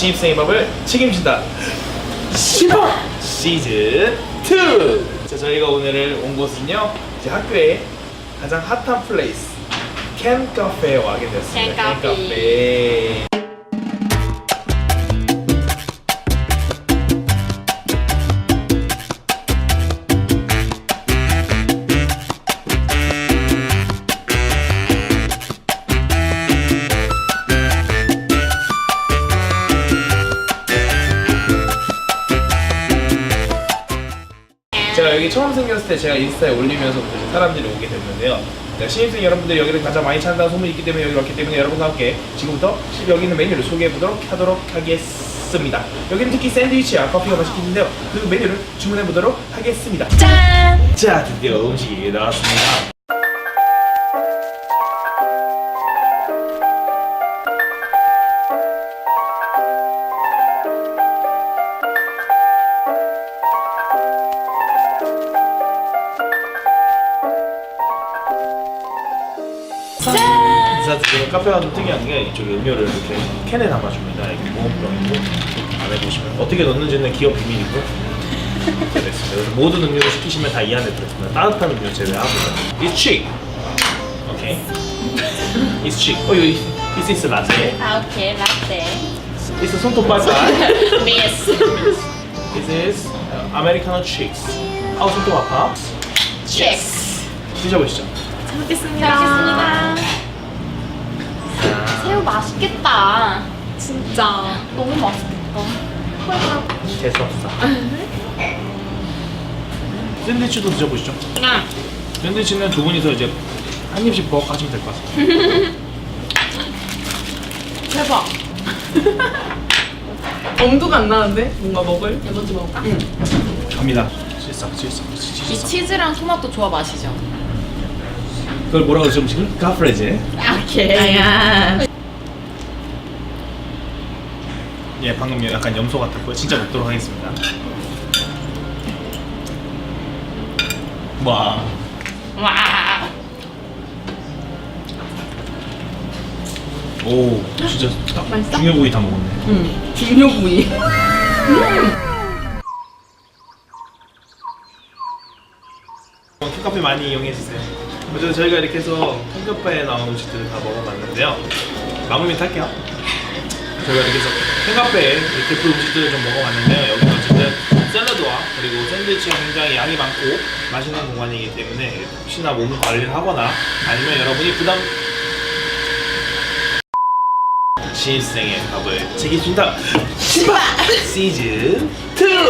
신입생의 밥을 책임진다. 신입 시즌 2. 자, 저희가 오늘 온 곳은요. 제 학교의 가장 핫한 플레이스 캔 카페에 와게 되었습니다. 캔 카페. 카페. 여기 처음 생겼을 때 제가 인스타에 올리면서 사람들이 오게 됐는데요. 자, 신입생 여러분들이 여기를 가장 많이 찾는다는 소문이 있기 때문에 여기 왔기 때문에 여러분과 함께 지금부터 여기 있는 메뉴를 소개해 보도록 하도록 하겠습니다. 여기는 특히 샌드위치와 커피가 맛있겠는데요. 그 메뉴를 주문해 보도록 하겠습니다. 짠! 자, 드디어 음식이 나왔습니다. 인사 드리면 카페가 좀 특이한 게 이쪽에 음료를 이렇게 캔에 담아줍니다. 이렇게 보온병이고 안에 보시면 어떻게 넣는지는 기업 비밀이고요. 이렇게 됐습니다. 그래서 모든 음료를 시키시면 다 이 안에 들어있습니다. 따뜻한 음료 제외하고요. It's cheap. 오케이. It's cheap. 어, 여기 This is latte. 아, 오케이, 라떼. This is 손톱 바이바이. 미스. This is uh, Americano chicks. 아우 손톱 아파. 칙스. 드셔보시죠. 잘 먹겠습니다. 새우 진짜. 너무 맛있겠다. 재수 없어. 샌드위치도 드셔보시죠. 그냥 샌드위치는 두 분이서 이제 한 입씩 먹어 가시면 될 것 같아요. 대박. 엄두가 안 나는데? 뭔가 먹을? 이거 먼저 먹을까? 응. 갑니다. 실싹 실싹 이 실싹. 치즈랑 토마토 조합 아시죠? 그걸 뭐라고 그러죠 음식을? 카프레제. 오케이. 아, 예, 방금 약간 염소 같았고요. 진짜 먹도록 하겠습니다. 와, 와. 오, 진짜 딱 맛있어? 중요 부위 다 먹었네. 응. 중요 부위. 캔커피 많이 이용해 주세요. 먼저 저희가 이렇게 해서 캔커피에 나온 음식들을 다 먹어봤는데요. 마무리 할게요. 저희가 이렇게 해서 캔카페에 대표 음식들을 좀 먹어봤는데요. 여기는 어쨌든 샐러드와 그리고 샌드위치가 굉장히 양이 많고 맛있는 공간이기 때문에 혹시나 몸 관리를 하거나 아니면 여러분이 부담 신입생의 밥을 책임진다 시즌 2